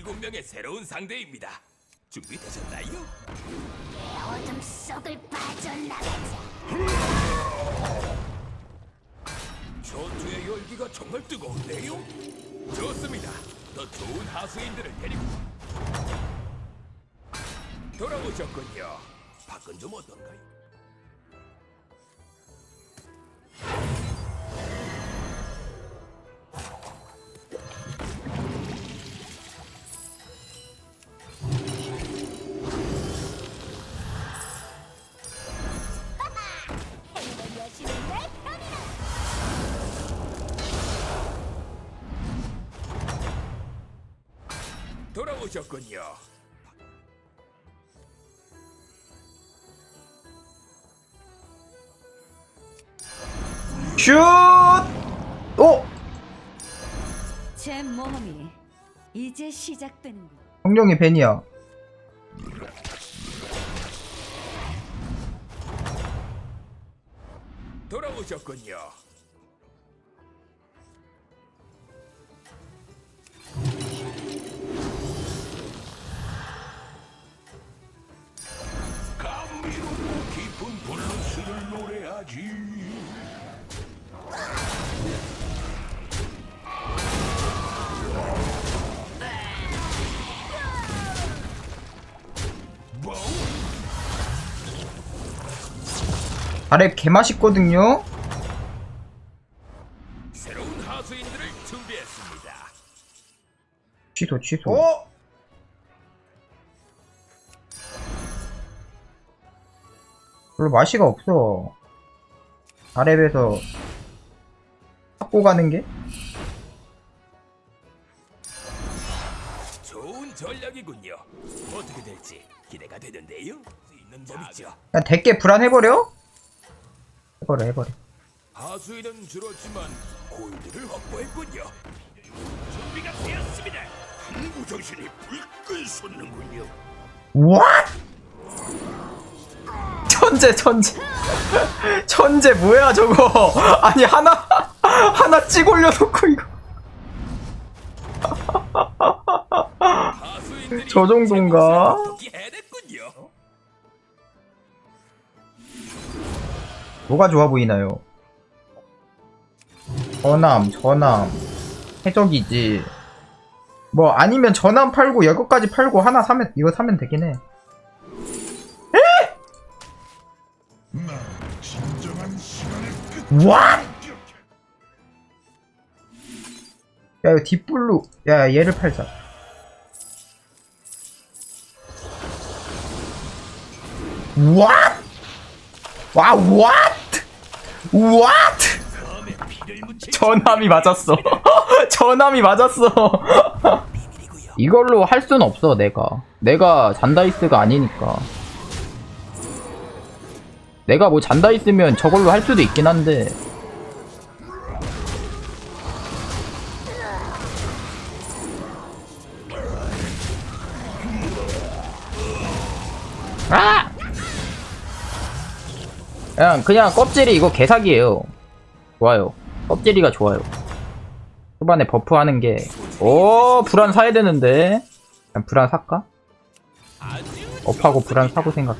일곱 명의 새로운 상대입니다. 준비되셨나요? 어둠 속을 빠져나가자. 전투의 열기가 정말 뜨거운데요? 좋습니다. 더 좋은 하수인들을 데리고 돌아오셨군요. 밖은 좀 어떤가요? 오셨군요. 슛! 오! 제 모험이 이제 시작되는군. 성룡이 벤이야. 돌아오셨군요. 아래 개 맛있거든요? 새로운 하수인들을 준비했습니다. 취소, 취소. 어? 별로 맛이가 없어. 아랩에서 갖고 가는 게? 좋은 전략이군요. 어떻게 될지 기대가 되는데요. 수 있는 법이죠. 그냥 대게 불안해버려? 해버려, 해버려. 하수인은 줄었지만 골드를 확보했군요. 준비가 되었습니다. 항구 정신이 불끈 솟는군요. What? 천재, 천재. 천재 뭐야, 저거. 아니, 하나, 하나 찍 올려놓고, 이거. 저 정도인가? 뭐가 좋아 보이나요? 전함, 전함. 해적이지. 뭐, 아니면 전함 팔고, 여기까지 팔고, 하나 사면, 이거 사면 되긴 해. What? 야, 이거 딥블루. 야, 얘를 팔자. What? 와, what? What? 전함이 맞았어. 전함이 맞았어. 이걸로 할순 없어, 내가. 내가 잔다이스가 아니니까. 내가 뭐 잔다이스면 저걸로 할 수도 있긴 한데. 그냥, 그냥 껍질이 이거 개사기예요. 좋아요. 껍질이가 좋아요. 초반에 버프하는 게, 오, 불안 사야 되는데. 그냥 불안 살까? 업하고 불안 사고 생각해.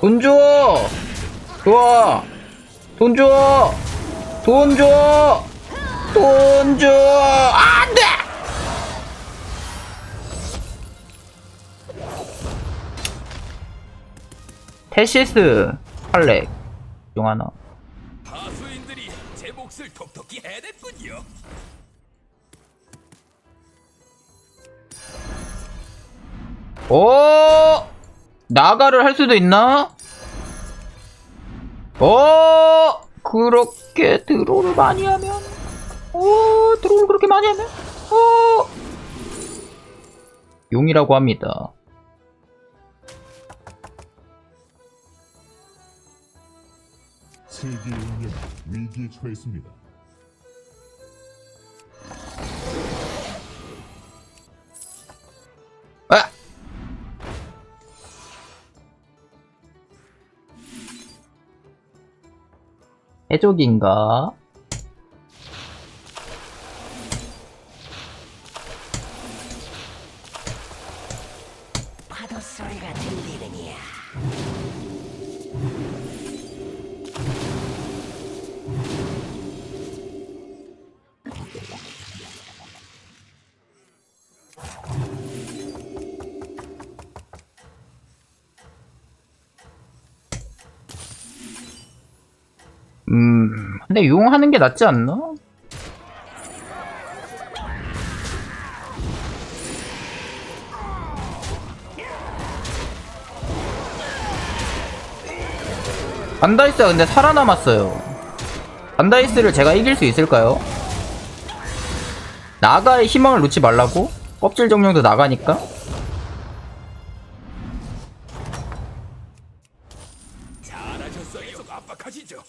돈 줘! 좋아! 돈 줘! 돈 줘! 돈 줘! 안 돼! 테시스 팔렉 중 하나 하수인들이 제 몫을 톡톡히 해냈군요. 오 나가를 할 수도 있나? 오 그렇게 드로를 많이 하면 오 드로를 그렇게 많이 하면 오 용이라고 합니다. 세계의 운명이 위기에 처했습니다. 아! 해적인가? 근데 용 하는 게 낫지 않나? 반다이스가 근데 살아남았어요. 반다이스를 제가 이길 수 있을까요? 나가의 희망을 놓지 말라고? 껍질 정령도 나가니까? 잘하셨어요. 계속 압박하시죠.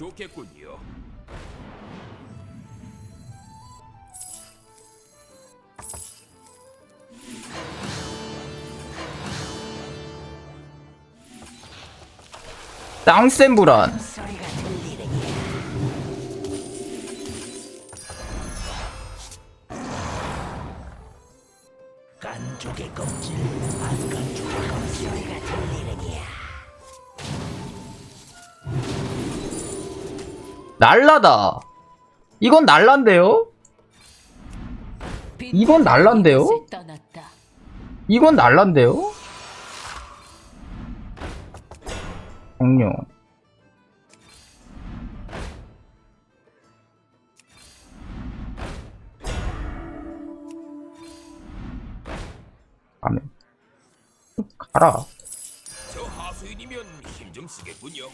좋겠군요. 땅센 불안. 깐족의 껍 날라다. 이건 날란데요? 이건 날란데요? 이건 날란데요? 정령. 가면. 가라. 저 하수인이면 힘 좀 쓰겠군요.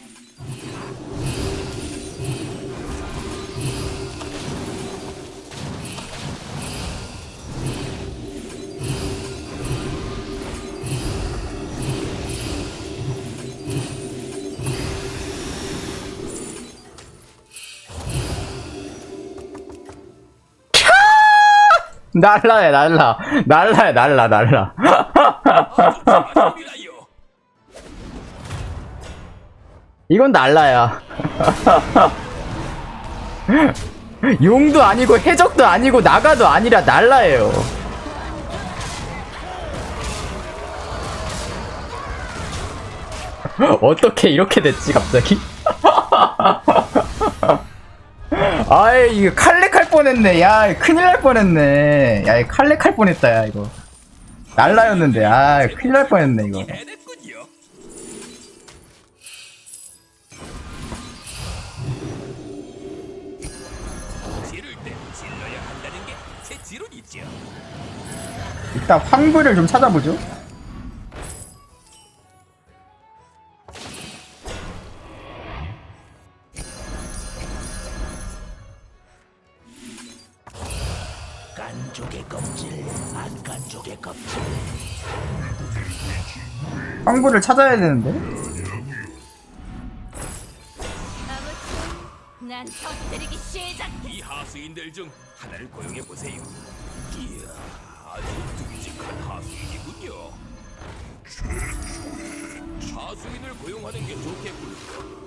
날라야, 날라. 날라야, 날라, 날라. 이건 날라야. 용도 아니고 해적도 아니고 나가도 아니라 날라예요. 어떻게 이렇게 됐지 갑자기? 아이 이거 칼렉 할 뻔했네. 야 큰일 날 뻔했네. 야 이거 칼렉 할 뻔했다 야 이거. 날라였는데 아 큰일 날 뻔했네 이거. 일단 황불을 좀 찾아보죠. 황불을 찾아야 되는데. 아무튼 난 터뜨리기 시작. 이 하수인들 중 하나를 고용해 보세요. 이야, 아주 듬직한 하수인이군요. 하수인을 고용하는 게 좋겠군요.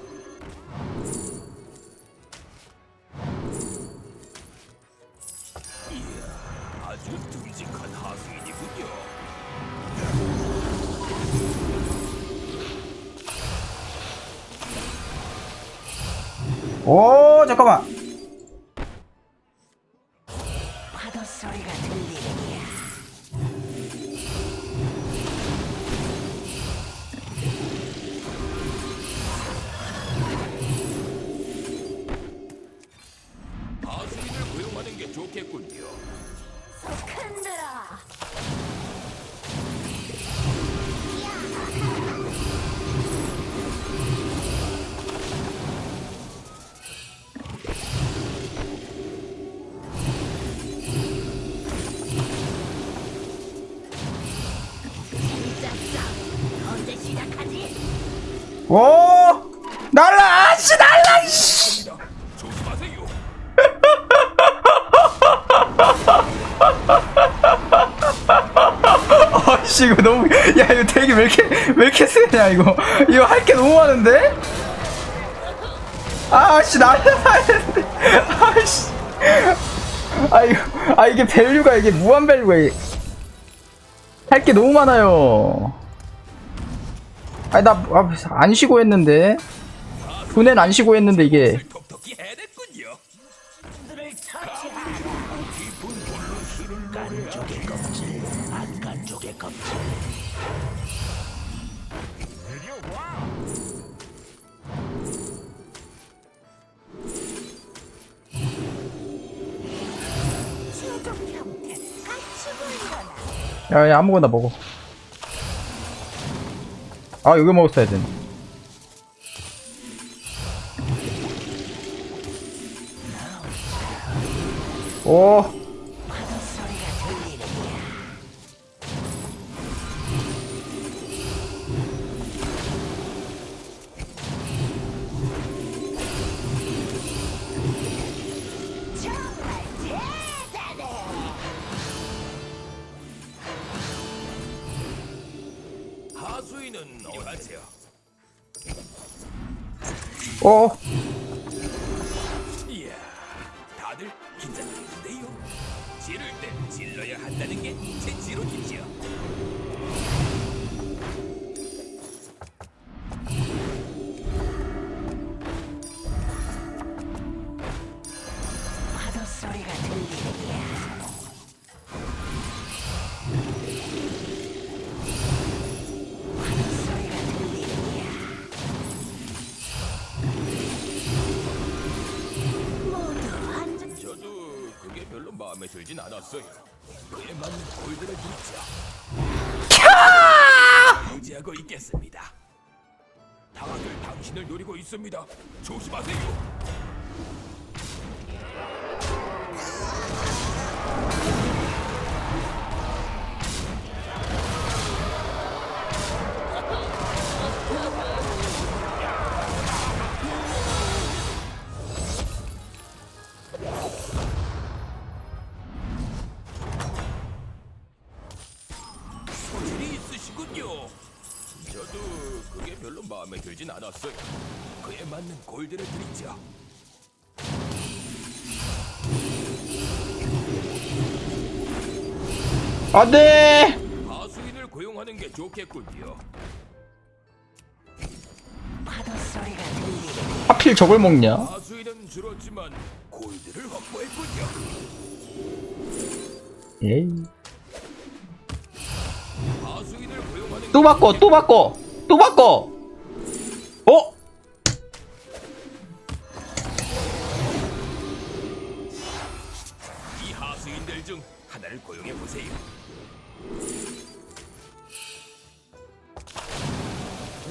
오 잠깐만 오! 날라! 아씨 날라! 씨! 조심하세요. 아씨 이거 너무 야 이거 되게 왜 이렇게 왜 이렇게 세냐 이거. 이거 할 게 너무 많은데? 아씨 되는데 아씨. 아 이거 아 이게 밸류가 이게 무한 밸류가 할 게 너무 많아요 아니 나 안 쉬고 했는데 분해는 안 쉬고 했는데 이게. 야, 야 아무거나 먹어 아 여기 먹었어야 되네 오 오. 이야, 다들 긴장되는데요. 지를 때 질러야 한다는 게제 지론이지 들진 않았어요. 그에 맞는 골드를 드리죠. 유지하고 있겠습니다. 다들 당신을 노리고 있습니다. 조심하세요. 안돼 하수인을 고용하는 게 좋겠군요. 파도 소리가 들리느냐 하필 저걸 먹냐? 하수인은 줄었지만 골드를 확보했군요. 에이. 하수인을 고용하는 또 바꿔 또 바꿔 또 바꿔 이 하수인들 중 하나를 고용해 보세요.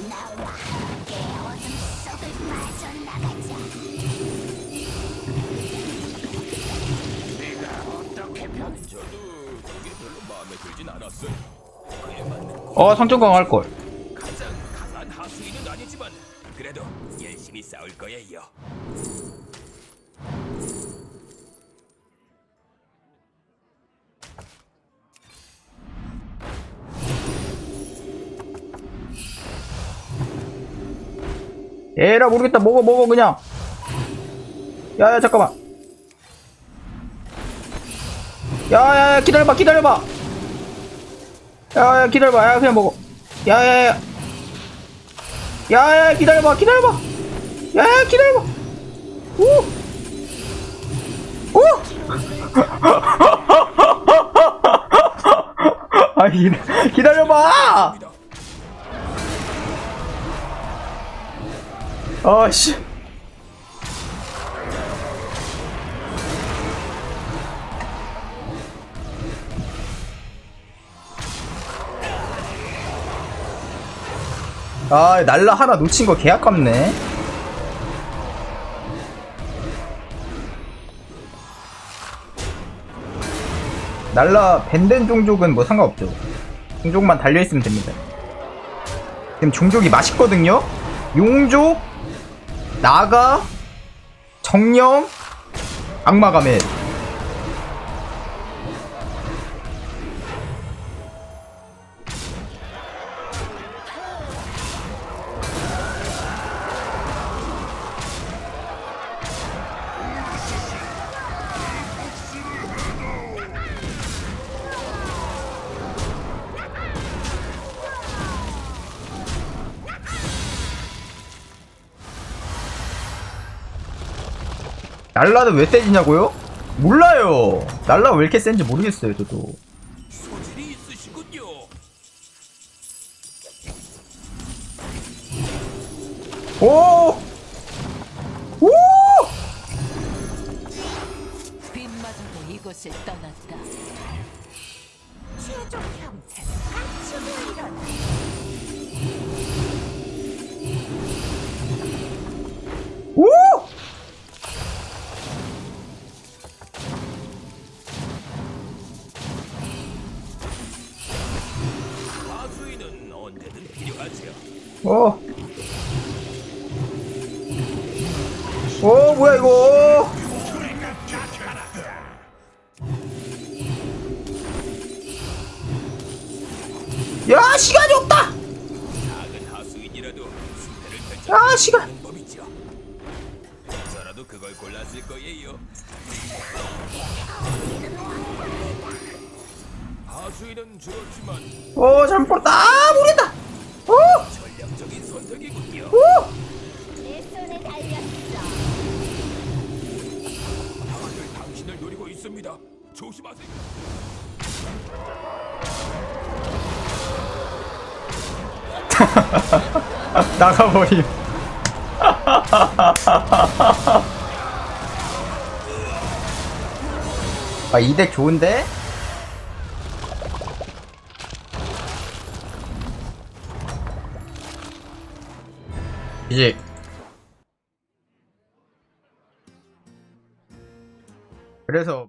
나와 함께 어둠 속을 빠져나가자. 저도 그게 별로 마음에 들진 않았어요. 그에 맞는 어 상점 강할걸 가장 강한 하수인은 아니지만 그래도 열심히 싸울 거예요. 에라 모르겠다. 먹어 먹어 그냥. 야야 잠깐만. 야야야 기다려봐 기다려봐. 야야 기다려봐. 야 그냥 먹어. 야야야. 야야 기다려봐 기다려봐. 야야 기다려봐. 오! 오! 아, 기, 기다려봐! 아, 씨. 아, 날라 하나 놓친 거 개 아깝네. 날라 밴덴 종족은 뭐 상관없죠. 종족만 달려있으면 됩니다. 지금 종족이 맛있거든요? 용족, 나가, 정령, 악마가 맨. 날라는 왜 세지냐고요? 몰라요. 날라 왜 이렇게 센지 모르겠어요, 저도. 소질이 있으시군요. 오! 오! 빛마저도 이곳을 떠났다. 최종 형태 갖추고 일어나 어. 오, 뭐야, 이거. 야, 시간이 없다! 아, 시간. 저라도 그걸 골랐을 거예요. 하수인은 줄었지만 어, 잘못 봤다. 아, 모르겠다. 있습니다. 조심하세요. 나가버림. 아, 이 덱 좋은데? 이제 그래서